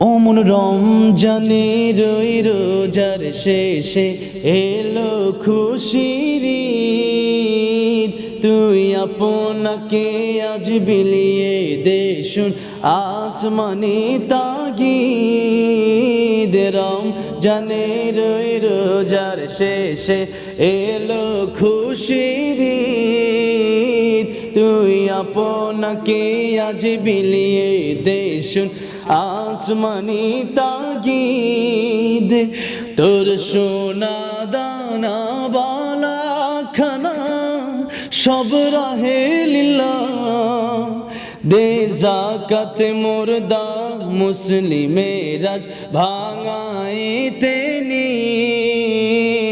অমন রমজানের ওই রোজার শেষে এলো খুশির। তুই আপনাকে আজ বিলিয়ে দেশুন আসমানি তাগিদ রম জানের ওই রোজার শেষে এলো খুশির। তুই আপনাকে আজ বিলিয়ে দেশুন আসমানি তাগিদ তোর সোনা দানা বালা খানা সব রাহে লীলা দে জাকাত মুর্দা মুসলিমেরাজ ভাঙাইতে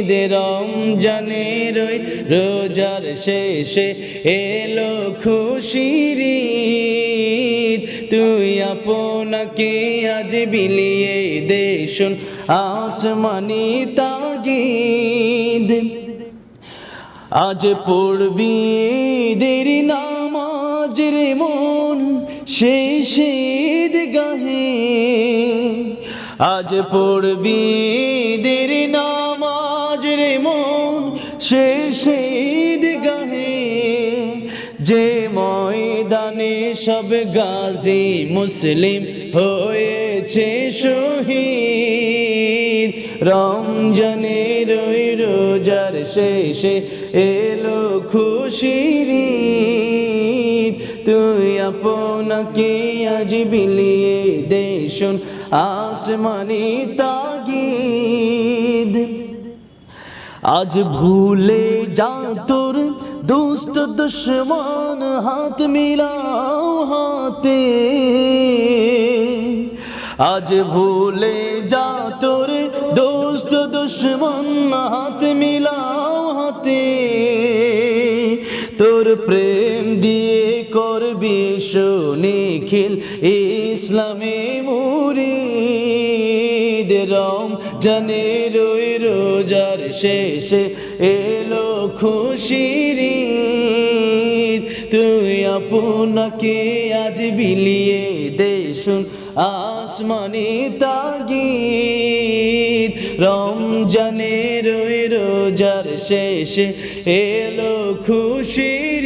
দে রমজানের রোজার শেষে এলো খুশির আপনাকে আজ বিলিয়ে দেশুন আসমানি তাগিদ। আজ পড়বি দেরি নামাজ রে মন শীত গাহে আজ পড়বি দেরি নামাজ রে মন শীত গাহে যে ময়দানে সব গাজী মুসলিম হয়েছে শহীদ রমজানের ওই রোজার শেষে এলো খুশির। তুই আপনাকে আজ বিলিয়ে দেশুন আসমানি তাগিদ আজ ভুলে যা তোর দোস্ত দুশ্মন হাত মিলাও হাতে। আজ ভুলে যা তোর দোস্ত দুশ্মন হাত মিলাও হাতে। তোর প্রেম দিয়ে করবি নিখিল ইসলামে মুরিদ রম ওই রোজার শেষে এলো খুশির। তুই আপনাকে আজ বিলিয়ে দেশুন আসমানি তাগিদ রমজানের রোজার শেষে এলো খুশির